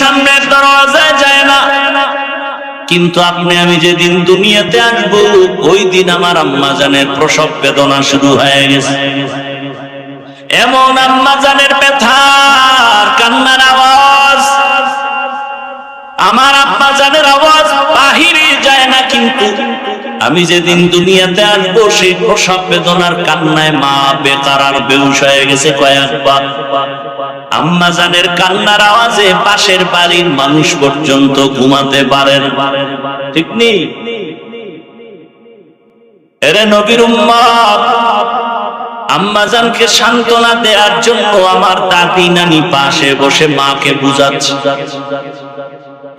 সামনের দরওয়াজায় যায় না। কিন্তু আপনি, আমি যেদিন দুনিয়াতে আসব, ওই দিন আমার আম্মা জানের প্রসব বেদনা শুরু হয়ে গেছে। এমন আম্মা জানের ব্যথার কান্নার আওয়াজ। আমার আম্মা জানের আওয়াজ বাহিরে যায় না, কিন্তু আমি যেদিন দুনিয়াতে আসব, সেই প্রসব বেদনার কান্নায় মা বেকার আর বেউস হয়ে গেছে কয়েকবার। আম্মা জানের কান্নার আওয়াজে পাশের বাড়ির মানুষ পর্যন্ত ঘুমাতে পারেন। ঠিক নেই এরে নবীর উম্মত আম্মাজানকে সান্ত্বনা দেওয়ার জন্য আমার দাদি নানি পাশে বসে মাকে বুঝাচ্ছে।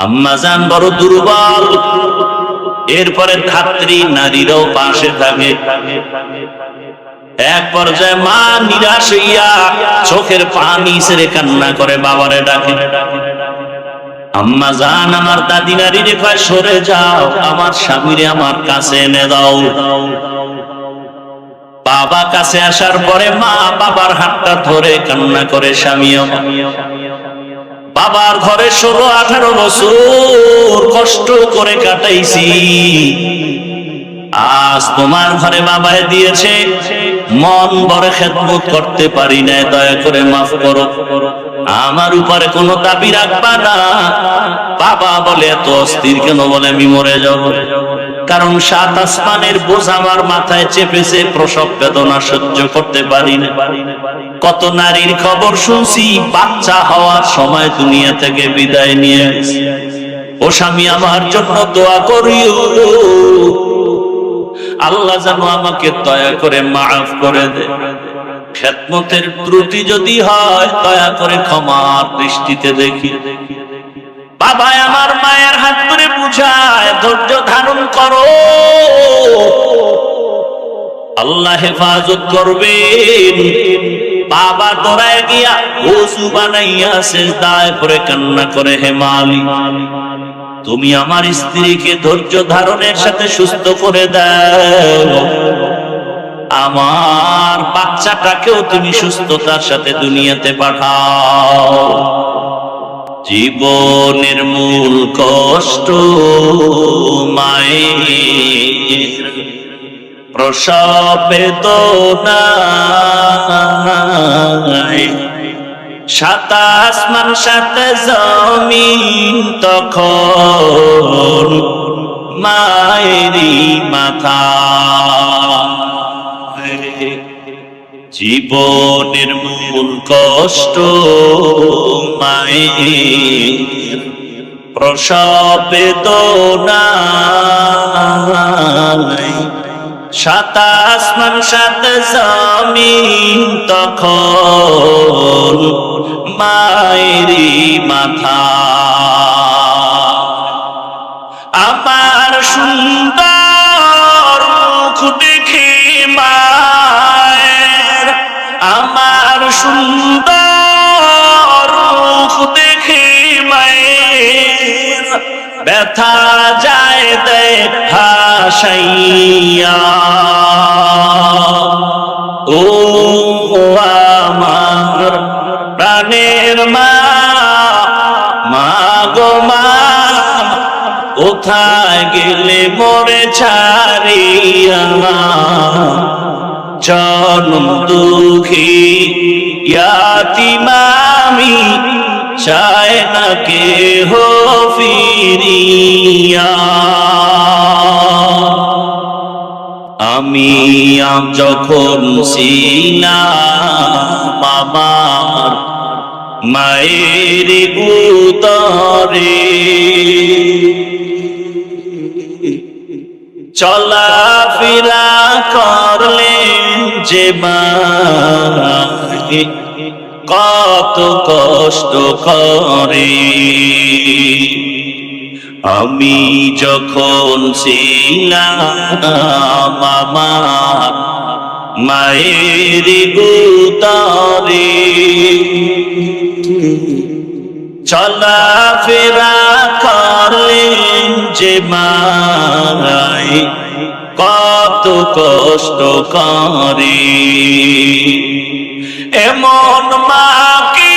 আম্মাজান বড় দুর্বল, এরপরে ধাত্রী নারীরাও পাশে থাকে। এক পর্যায়ে মা নিরাশ হইয়া চোখের পানি ছেড়ে কান্না করে, বাবারে ডাকে। আম্মা জান, আমার দাদি রেখায় সরে যাও, আমার স্বামীরে আমার কাছে এনে দাও। বাবা কাছে আসার পরে মা বাবার হাতটা ধরে কান্না করে, স্বামী বাবার ঘরে ষোলো, আঠারো বছর কষ্ট করে কাটাইছি। আজ তোমার ঘরে বাবায় দিয়েছে মন বড় খেদমত করতে পারি না, দয়া করে মাফ করো। আমার উপরে কোনো দাবি রাখবা না। বাবা বলে, এত অস্থির কেন বলে, আমি মরে যাব। কারণ সাত আসমানের বোঝ আমার মাথায় চেপেছে, প্রসব বেদনা সহ্য করতে পারি না। কত নারীর খবর শুনছি, বাচ্চা হওয়ার সময় দুনিয়া থেকে বিদায় নিয়ে। ও স্বামী, আমার জন্য দোয়া করিও। আল্লাহ যেন আমাকে দয়া করে মাফ করে দে। খেদমতের ত্রুটি যদি হয়, দয়া করে ক্ষমার দৃষ্টিতে দেখি। বাবা আমার মায়ের হাত ধরে বুঝায়, ধৈর্য ধারণ করো। আল্লাহ হেফাজত করবেন। বাবা দৌড়ায় গিয়া ওসু বানাইয়া সেজদায় পরে কান্না করে হে মালি তুমি আমার স্ত্রীকে ধৈর্য ধারণের সাথে সুস্থ করে দাও। আমার বাচ্চাটাকেও তুমি সুস্থতার সাথে দুনিয়াতে পাঠাও। জীবনের মূল কষ্ট মায়ের। প্রসবে তো সাত আসমান সাত জমিন তখন মায়েরই মাথা। জীবনের মূল কষ্ট মায়ের প্রসবে তো সাত আসমান সাত জমিন তখন মায়েরি মাথা। ব্যথা যায় হাসাইয়া ও আমার প্রাণের মা মা গো মা, কোথায় গেলে মরে ছাড়িয়া জনম দুঃখী, ইয়াতিমামি চায় না কে ফিরিয়া। আমি আম যখন সিনা মামার মায়ের উতরে চলা ফিরা করলেন যে মায়ে কত কষ্ট করে। আমি যখন ছিলাম আমার মায়ের গুতরে চলা ফেরা করলেন যে মাই কত কষ্ট করে। এমন মা কি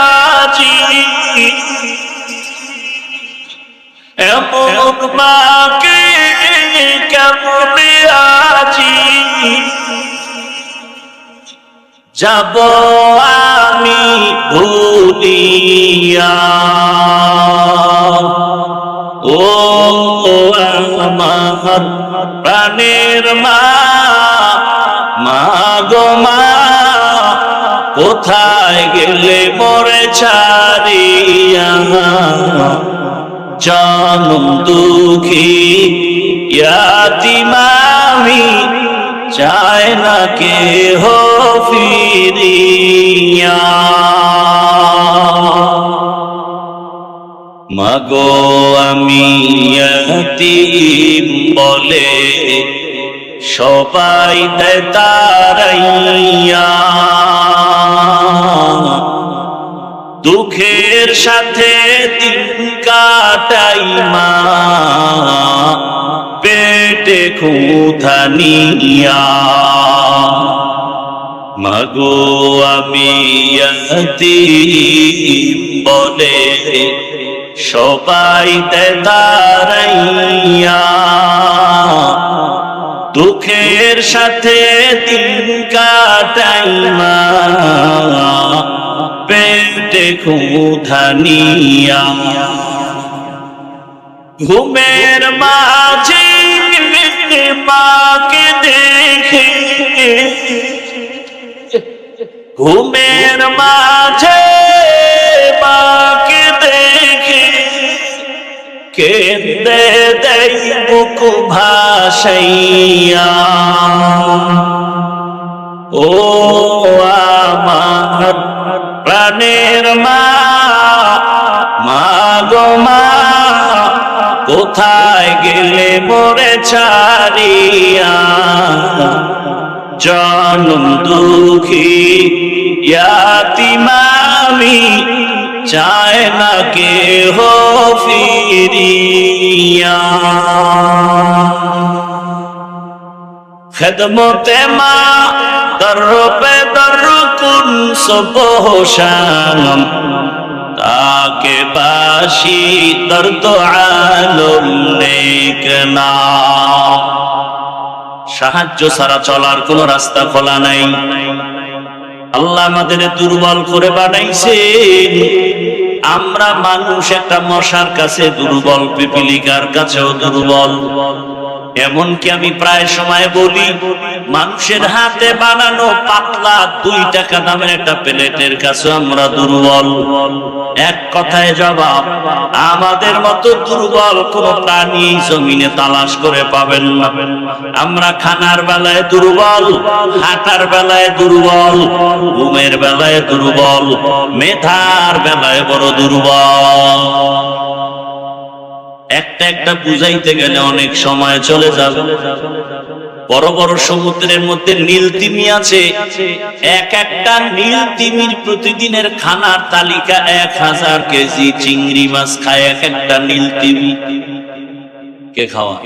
আজি এমন মাকে কেমনে আজি যাব আমি ভুলিয়া ও আমার প্রাণের মা মা কোথায় গেলে পরে ছাড়িয়া জনম দুঃখী ইয়াতিমামি চায় না কে হো মাগো আমি বলে সবাই দেয় তারাইয়া। দুঃখের সাথে দিন কাটাই মা। পেটে খুঁথানিয়া মাগো আমি বলে সবাই দাঁড়াইয়া দুঃখের সাথে দিন কাটাই পেটে খুঁধানিয়া ঘুমের মাঝে মাকে দেখে। ঘুমের মাঝে দেই বুক ভাসাইয়া ও আমার প্রাণের মা মা গো মা, কোথায় গেলে মোরে ছাড়িয়া? জনম দুঃখী, ইয়াতিমামি চায় না কে হো ফিরিয়া। খেদমতে মা দর্বে দর কুন সবহশানম তাকে বাসি দর্দ আলম নেক না। সাহায্য ছাড়া চলার কোন রাস্তা খোলা নাই। আল্লাহ আমাদের দুর্বল করে বানাইছে আমরা মানুষ একটা মশার কাছে দুর্বল পিপিলিকার কাছেও দুর্বল। এমনকি আমি প্রায় সময় বলি, মানুষের হাতে বানানো পাতলা দুই টাকা দামের একটা প্লেটের কাছে আমরা দুর্বল। এক কথায় জবাব, আমাদের মতো দুর্বল কোন প্রাণী জমিনে তালাশ করে পাবেন না। আমরা খানার বেলায় দুর্বল, হাঁটার বেলায় দুর্বল, ঘুমের বেলায় দুর্বল, মেধার বেলায় বড় দুর্বল। একটা একটা বুঝাইতে গেলে অনেক সময় চলে যাবে। বড় বড় সমুদ্রের মধ্যে নীল তিমি আছে। এক একটা নীল তিমির প্রতিদিনের খানার তালিকা এক হাজার কেজি চিংড়ি মাছ খায় এক একটা নীল তিমি। কে খাওয়া?